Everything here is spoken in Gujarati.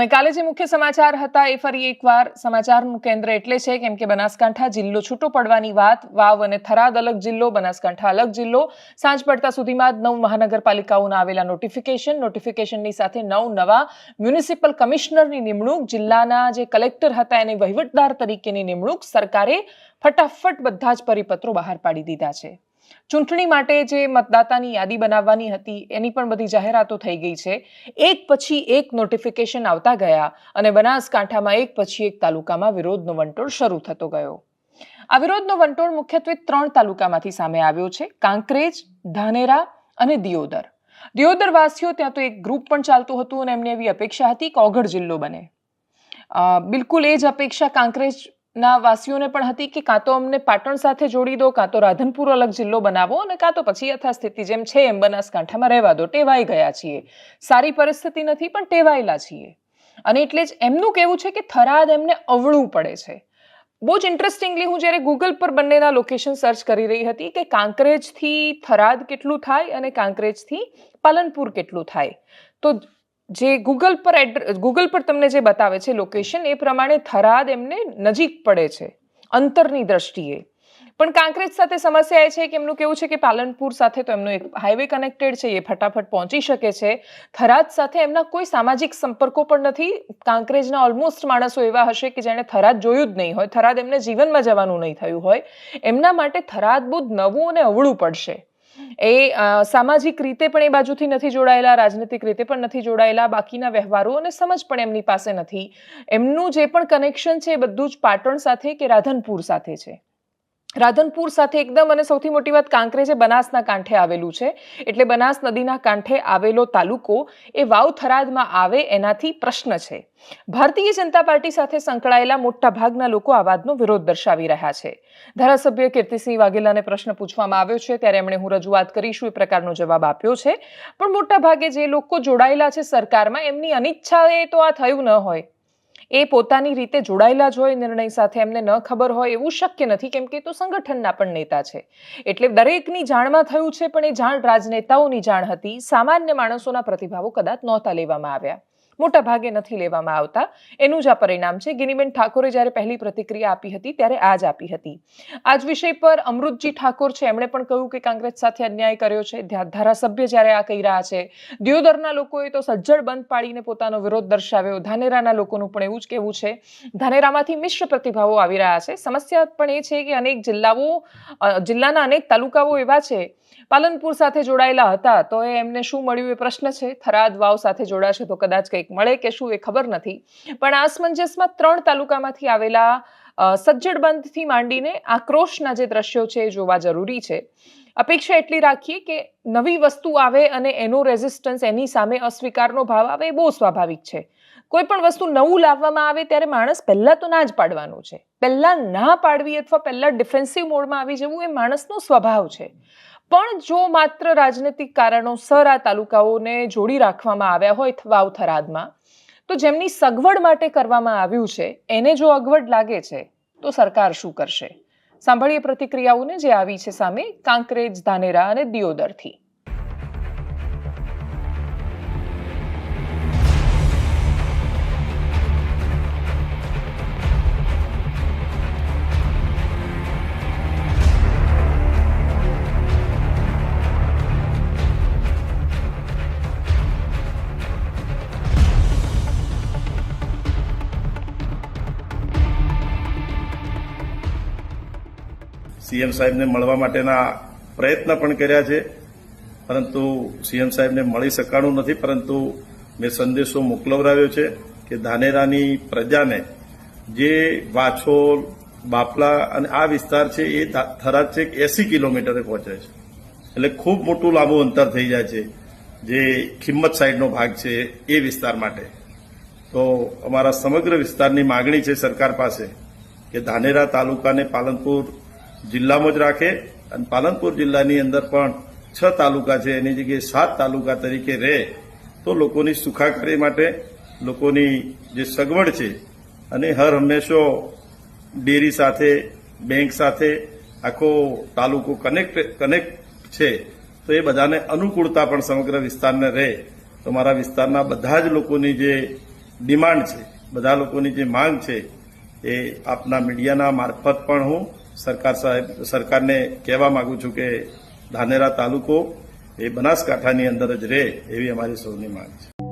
અને કાલે જે મુખ્ય સમાચાર હતા એ ફરી એકવાર સમાચારનું કેન્દ્ર એટલે છે, કેમ કે બનાસકાંઠા જિલ્લો છૂટો પડવાની વાત, વાવ અને થરાદ અલગ જિલ્લો, બનાસકાંઠા અલગ જિલ્લો. સાંજ પડતા સુધીમાં જ નવ મહાનગરપાલિકાઓના આવેલા નોટિફિકેશન નોટિફિકેશનની સાથે નવ નવા મ્યુનિસિપલ કમિશનરની નિમણૂક, જિલ્લાના જે કલેક્ટર હતા એની વહીવટદાર તરીકેની નિમણૂક સરકારે ફટાફટ બધા જ પરિપત્રો બહાર પાડી દીધા છે. ચૂંટણી માટે જે મતદાતાની યાદી બનાવવાની હતી, એની પણ બધી જાહેરાતો થઈ ગઈ છે. એક પછી એક નોટિફિકેશન આવતા ગયા અને બનાસકાંઠામાં એક પછી એક તાલુકામાં વિરોધનો વંટોળ શરૂ થતો ગયો. આ વિરોધનો વંટોળ મુખ્યત્વે ત્રણ તાલુકામાંથી સામે આવ્યો છે, કાંકરેજ, ધાનેરા અને દિયોદર. દિયોદર વાસીઓ ત્યાં તો એક ગ્રુપ પણ ચાલતું હતું અને એમની એવી અપેક્ષા હતી કે ઓગળ જિલ્લો બને. બિલકુલ એ જ અપેક્ષા કાંકરેજના વાસીઓને પણ હતી કે કાં તો અમને પાટણ સાથે જોડી દો, કાં તો રાધનપુર અલગ જિલ્લો બનાવો અને કાં તો પછી યથાસ્થિતિ જેમ છે એમ બનાસકાંઠામાં રહેવા દો. ટેવાઈ ગયા છીએ. સારી પરિસ્થિતિ નથી, પણ ટેવાયેલા છીએ. અને એટલે જ એમનું કહેવું છે કે થરાદ એમને અવળું પડે છે. બહુ જ ઇન્ટરેસ્ટિંગલી હું જ્યારે ગૂગલ પર બંનેના લોકેશન સર્ચ કરી રહી હતી કે કાંકરેજથી થરાદ કેટલું થાય અને કાંકરેજથી પાલનપુર કેટલું થાય. તો જે ગૂગલ પર ગૂગલ પર તમને જે બતાવે છે લોકેશન એ પ્રમાણે થરાદ એમને નજીક પડે છે, અંતરની દ્રષ્ટિએ. પણ કાંકરેજ સાથે સમસ્યા એ છે કે એમનું કેવું છે કે પાલનપુર સાથે તો એમનો એક હાઈવે કનેક્ટેડ છે, એ ફટાફટ પહોંચી શકે છે. થરાદ સાથે એમના કોઈ સામાજિક સંપર્કો પણ નથી. કાંકરેજના ઓલમોસ્ટ માણસો એવા હશે કે જેણે થરાદ જોયું જ નહીં હોય. થરાદ એમને જીવનમાં જવાનું નહીં થયું હોય. એમના માટે થરાદ બહુ નવું અને અવળું પડશે. એ સામાજિક રીતે પણ એ બાજુથી નથી જોડાયેલા, રાજનીતિક રીતે પણ નથી જોડાયેલા, બાકીના વ્યવહારો અને સમજ પણ એમની પાસે નથી. એમનું જે પણ કનેક્શન છે એ બધું જ પાટણ સાથે કે રાધનપુર સાથે છે? રાધનપુર સાથે એકદમ અને સૌથી મોટી વાત કાંકરેજ એ બનાસના કાંઠે આવેલું છે, એટલે બનાસ નદીના કાંઠે આવેલો તાલુકો એ વાવ થરાદમાં આવે એનાથી પ્રશ્ન છે. ભારતીય જનતા પાર્ટી સાથે સંકળાયેલા મોટા ભાગના લોકો આ વાતનો વિરોધ દર્શાવી રહ્યા છે. ધારાસભ્ય કીર્તિસિંહ વાઘેલાને પ્રશ્ન પૂછવામાં આવ્યો છે, ત્યારે એમણે હું રજૂઆત કરીશું એ પ્રકારનો જવાબ આપ્યો છે. પણ મોટા ભાગે જે લોકો જોડાયેલા છે સરકારમાં એમની અનિચ્છાએ તો આ થયું ન હોય. એ પોતાની રીતે જોડાયેલા જ હોય નિર્ણય સાથે એમને ન ખબર હોય એવું શક્ય નથી, કેમ કે તો સંગઠનના પણ નેતા છે. એટલે દરેકની જાણમાં થયું છે, પણ એ જાણ રાજનેતાઓની જાણ હતી. સામાન્ય માણસોના પ્રતિભાવો કદાચ નહોતા લેવામાં આવ્યા. મોટા ભાગે નથી લેવામાં આવતા. એનું જ આ પરિણામ છે. ગિનીબેન ઠાકોરે જ્યારે પહેલી પ્રતિક્રિયા આપી હતી, ત્યારે આ જ આપી હતી. આ જ વિષય પર અમૃતજી ઠાકોર છે. એમણે પણ કહ્યું કે કોંગ્રેસ સાથે અન્યાય કર્યો છે. ધારાસભ્ય જ્યારે આ કહી રહ્યા છે, દિયોદરના લોકોએ તો સજ્જડ બંધ પાડીને પોતાનો વિરોધ દર્શાવ્યો. ધાનેરાના લોકોનું પણ એવું જ કહેવું છે. ધાનેરામાંથી મિશ્ર પ્રતિભાવો આવી રહ્યા છે. સમસ્યા પણ એ છે કે અનેક જિલ્લાઓ જિલ્લાના અનેક તાલુકાઓ એવા છે. પાલનપુર સાથે જોડાયેલા હતા, તો એમને શું મળ્યું એ પ્રશ્ન છે. થરાદ વાવ સાથે જોડાશે તો કદાચ કંઈક મળે કે શું એ ખબર નથી. પણ આ અસમંજસમાં ત્રણ તાલુકામાંથી આવેલા સજ્જડબંધથી સજ્જડ બંધથી માંડીને આક્રોશના જે દ્રશ્યો છે એ જોવા જરૂરી છે. અપેક્ષા એટલી રાખીએ કે નવી વસ્તુ આવે અને એનો રેઝિસ્ટન્સ એની સામે અસ્વીકારનો ભાવ આવે એ બહુ સ્વાભાવિક છે. કોઈ પણ વસ્તુ નવું લાવવામાં આવે ત્યારે માણસ પહેલાં તો ના જ પાડવાનું છે. પહેલાં ના પાડવી અથવા પહેલાં ડિફેન્સિવ મોડમાં આવી જવું એ માણસનો સ્વભાવ છે. પણ જો માત્ર રાજનૈતિક કારણોસર આ તાલુકાઓને જોડી રાખવામાં આવ્યા હોય વાવ થરાદમાં તો જેમની સગવડ માટે કરવામાં આવ્યું છે, એને જો અગવડ લાગે છે, તો સરકાર શું કરશે? સાંભળીએ પ્રતિક્રિયાઓને જે આવી છે સામે, કાંકરેજ, ધાનેરા અને દિયોદરથી. સીએમ સાહેબને મળવા માટેના પ્રયત્ન પણ કર્યા છે. પરંતુ સીએમ સાહેબને મળી શકાણું નથી, પરંતુ મેં સંદેશો મોકલવરાવ્યો છે કે ધાનેરાની પ્રજાને જે વાછોલ, બાપલા અને આ વિસ્તાર છે, એ થરાદ છેક એસી કિલોમીટરે પહોંચે છે. એટલે ખૂબ મોટું લાંબુ અંતર થઈ જાય છે, જે ખિંમત સાઈડનો ભાગ છે એ વિસ્તાર માટે. તો અમારા સમગ્ર વિસ્તારની માગણી છે સરકાર પાસે કે ધાનેરા તાલુકાને પાલનપુર જિલ્લામાં જ રાખે અને પાલનપુર જિલ્લાની અંદર પણ છ તાલુકા છે, એની જગ્યાએ સાત તાલુકા તરીકે રહે, તો લોકોની સુખાકારી માટે લોકોની જે સગવડ છે અને હર હંમેશો ડેરી સાથે, બેંક સાથે આખો તાલુકો કનેક્ટ કનેક્ટ છે, તો એ બધાને અનુકૂળતા પણ સમગ્ર વિસ્તારને રહે. તો મારા વિસ્તારના બધા જ લોકોની જે ડિમાન્ડ છે, બધા લોકોની જે માંગ છે, એ આપના મીડિયાના મારફત પણ હું સરકાર સાહેબ, સરકારને કહેવા માંગુ છું કે ધાનેરા તાલુકો એ બનાસકાંઠાની અંદર જ રહે એવી અમારી સૌની માંગ છે.